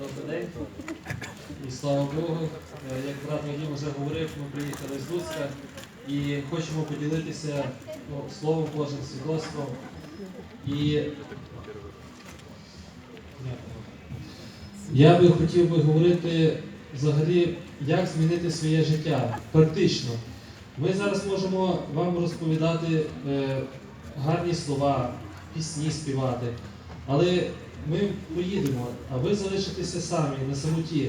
Добрий день. І слава Богу, Е, як брат Вадим вже говорив, ми приїхали з Луцька і хочемо поділитися ну, Словом Божим, свідоцтвом. І я би хотів би говорити взагалі, як змінити своє життя практично. Ми зараз можемо вам розповідати е, гарні слова, пісні співати, але ми поїдемо, а ви залишитеся самі на самоті.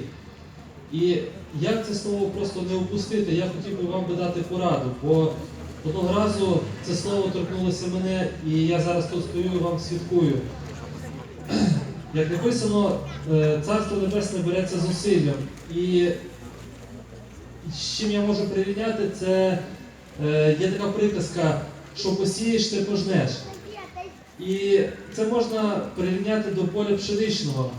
І як це слово просто не опустити, я хотів би вам би дати пораду, бо одного разу це слово торкнулося мене, і я зараз тут стою і вам свідкую. Як написано, е, Царство Небесне береться зусиллям. І з чим я можу прирівняти, це е, є така приказка, що посієш, ти пожнеш. І це можна прирівняти до поля пшеничного.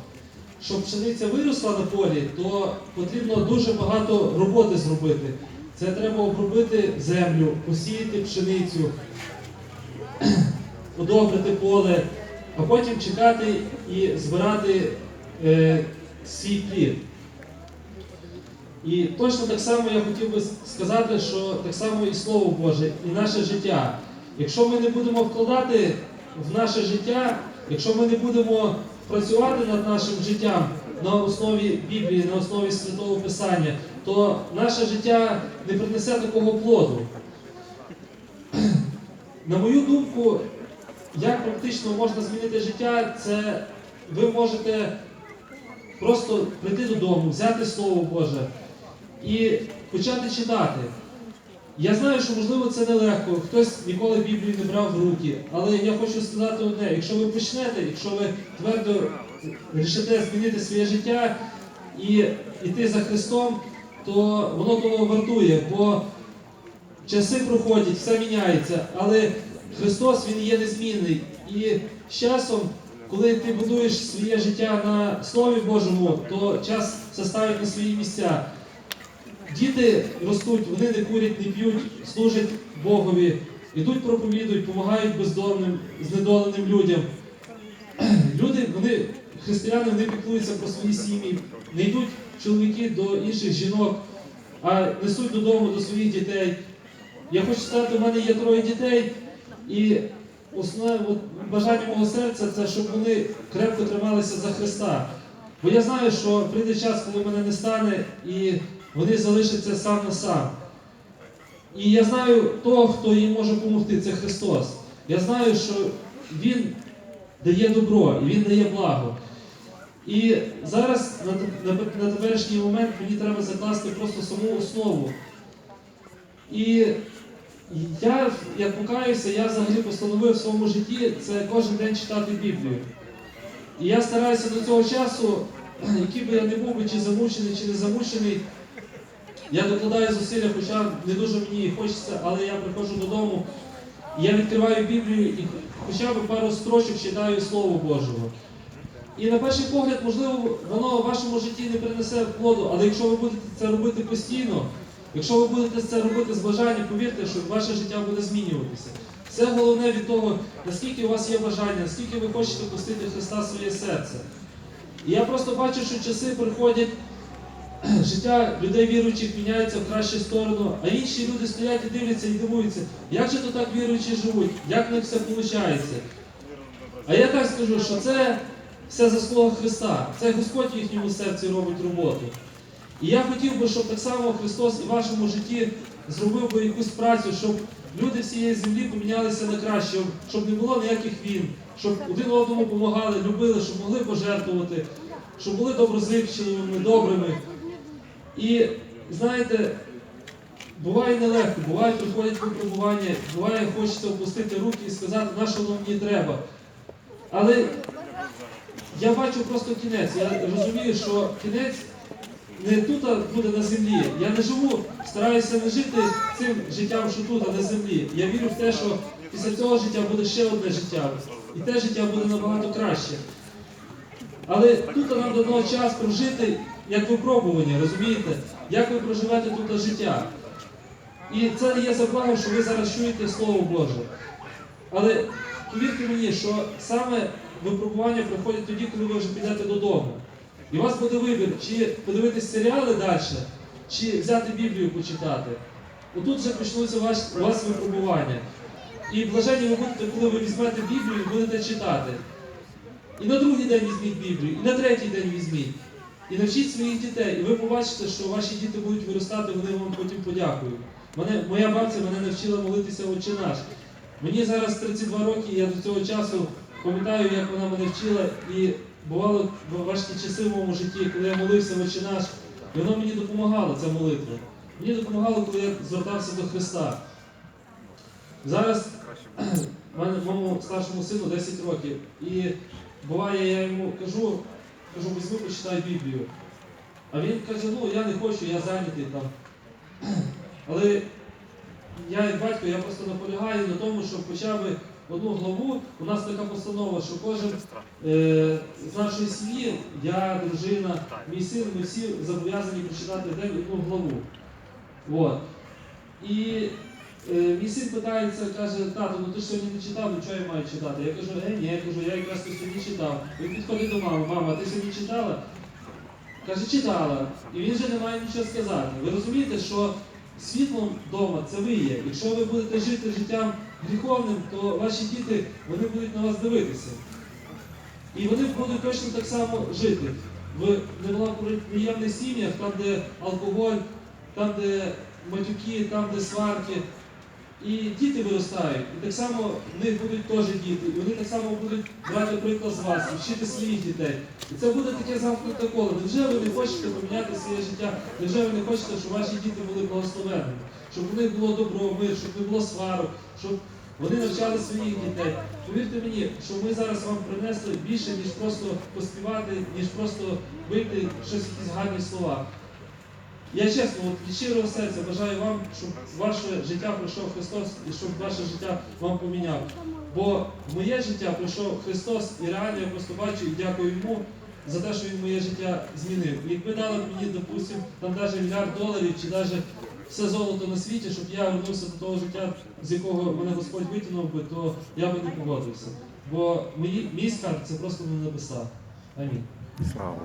Щоб пшениця виросла на полі, то потрібно дуже багато роботи зробити. Це треба обробити землю, посіяти пшеницю, удобрити поле, а потім чекати і збирати е, свій плід. І точно так само я хотів би сказати, що так само і Слово Боже, і наше життя. Якщо ми не будемо вкладати в наше життя, якщо ми не будемо працювати над нашим життям на основі Біблії, на основі Святого Писання, то наше життя не принесе такого плоду. На мою думку, як практично можна змінити життя, це ви можете просто прийти додому, взяти Слово Боже і почати читати. Я знаю, що можливо це нелегко, хтось ніколи Біблію не брав в руки, але я хочу сказати одне: якщо ви почнете, якщо ви твердо рішите змінити своє життя і йти за Христом, то воно того вартує, бо часи проходять, все міняється, але Христос Він є незмінний. І з часом, коли ти будуєш своє життя на Слові Божому, то час все ставить на свої місця. Діти ростуть, вони не курять, не п'ють, служать Богові, ідуть проповідують, допомагають бездомним, знедоленим людям. Люди, вони, християни, вони піклуються про свої сім'ї, не йдуть чоловіки до інших жінок, а несуть додому до своїх дітей. Я хочу сказати, у мене є троє дітей, і основне от, бажання мого серця це, щоб вони крепко трималися за Христа. Бо я знаю, що прийде час, коли мене не стане, і вони залишаться сам на сам. І я знаю того, хто їм може допомогти, це Христос. Я знаю, що Він дає добро і Він дає благо. І зараз на, на, на теперішній момент мені треба закласти просто саму основу. І я, як покаюся, я взагалі постановив в своєму житті це кожен день читати Біблію. І я стараюся до цього часу, який би я не був би, чи замучений, чи не замучений, я докладаю зусилля, хоча не дуже мені хочеться, але я приходжу додому, я відкриваю Біблію і хоча б пару строчок читаю Слово Божого. І на перший погляд, можливо, воно в вашому житті не принесе плоду, але якщо ви будете це робити постійно, якщо ви будете це робити з бажанням, повірте, що ваше життя буде змінюватися. Все головне від того, наскільки у вас є бажання, наскільки ви хочете пустити Христа в своє серце. І я просто бачу, що часи приходять, життя людей віруючих міняється в кращу сторону, а інші люди стоять і дивляться і дивуються, як же то так віруючі живуть, як в них все виходить. А я так скажу, що це все заслуга Христа. Це Господь в їхньому серці робить роботу. І я хотів би, щоб так само Христос в вашому житті зробив би якусь працю, щоб люди всієї землі помінялися на краще, щоб не було ніяких війн, щоб один одному допомагали, любили, щоб могли пожертвувати, щоб були доброзичливими, добрими. І знаєте, буває нелегко, буває приходять випробування, буває хочеться опустити руки і сказати, на що воно мені треба. Але я бачу просто кінець. Я розумію, що кінець не тут а буде на землі. Я не живу, стараюся не жити цим життям, що тут, а на землі. Я вірю в те, що після цього життя буде ще одне життя. І те життя буде набагато краще. Але тут нам дано час прожити як випробування, розумієте? Як ви проживете тут життя. І це є забавою, що ви зараз чуєте Слово Боже. Але повірте мені, що саме випробування приходять тоді, коли ви вже підете додому. І у вас буде вибір, чи подивитись серіали далі, чи взяти Біблію почитати. Отут вже почнуться у вас випробування. І блаженні ви будете, коли ви візьмете Біблію і будете читати. І на другий день візьміть Біблію, і на третій день візьміть. І навчіть своїх дітей. І ви побачите, що ваші діти будуть виростати, вони вам потім подякують. Мене, моя бабця мене навчила молитися Отче наш. Мені зараз 32 роки, і я до цього часу пам'ятаю, як вона мене вчила, і бувало важкі часи в моєму житті, коли я молився Отче наш, і воно мені допомагало, ця молитва. Мені допомагало, коли я звертався до Христа. Зараз мене моєму старшому сину 10 років. І буває, я йому кажу, кажу, візьми, почитай Біблію. А він каже, ну я не хочу, я зайнятий там. Але я як батько, я просто наполягаю на тому, щоб хоча б одну главу, у нас така постанова, що кожен е, з нашої сім'ї, я, дружина, мій син, ми всі зобов'язані прочитати день одну главу. От. І мій син питається, каже, тато, ну ти ж сьогодні не читав, ну чого я маю читати? Я кажу, е, ні, я кажу, я якраз сьогодні читав. Він підходить до мами, мама, ти сьогодні читала? Каже, читала. І він вже не має нічого сказати. Ви розумієте, що світлом вдома це ви є. Якщо ви будете жити життям гріховним, то ваші діти вони будуть на вас дивитися. І вони будуть точно так само жити в неблагоприємних сім'ях, там, де алкоголь, там, де матюки, там, де сварки. І діти виростають, і так само в них будуть теж діти, і вони так само будуть брати приклад з вас, і вчити своїх дітей. І це буде таке замкнуте коло. Невже ви не хочете поміняти своє життя? Невже ви не хочете, щоб ваші діти були благословенними? Щоб у них було добро, мир, щоб не було сварок, щоб вони навчали своїх дітей. Повірте мені, що ми зараз вам принесли більше, ніж просто поспівати, ніж просто бити щось якісь гарні слова. Я чесно, от від щирого серця бажаю вам, щоб ваше життя пройшов Христос і щоб ваше життя вам поміняв. Бо в моє життя пройшов Христос і реально я просто бачу і дякую йому за те, що він моє життя змінив. Якби дали мені, допустимо, там навіть мільярд доларів чи навіть все золото на світі, щоб я вернувся до того життя, з якого мене Господь витягнув би, то я би не погодився. Бо мої, мій скарб це просто на небеса. Амінь. Слава.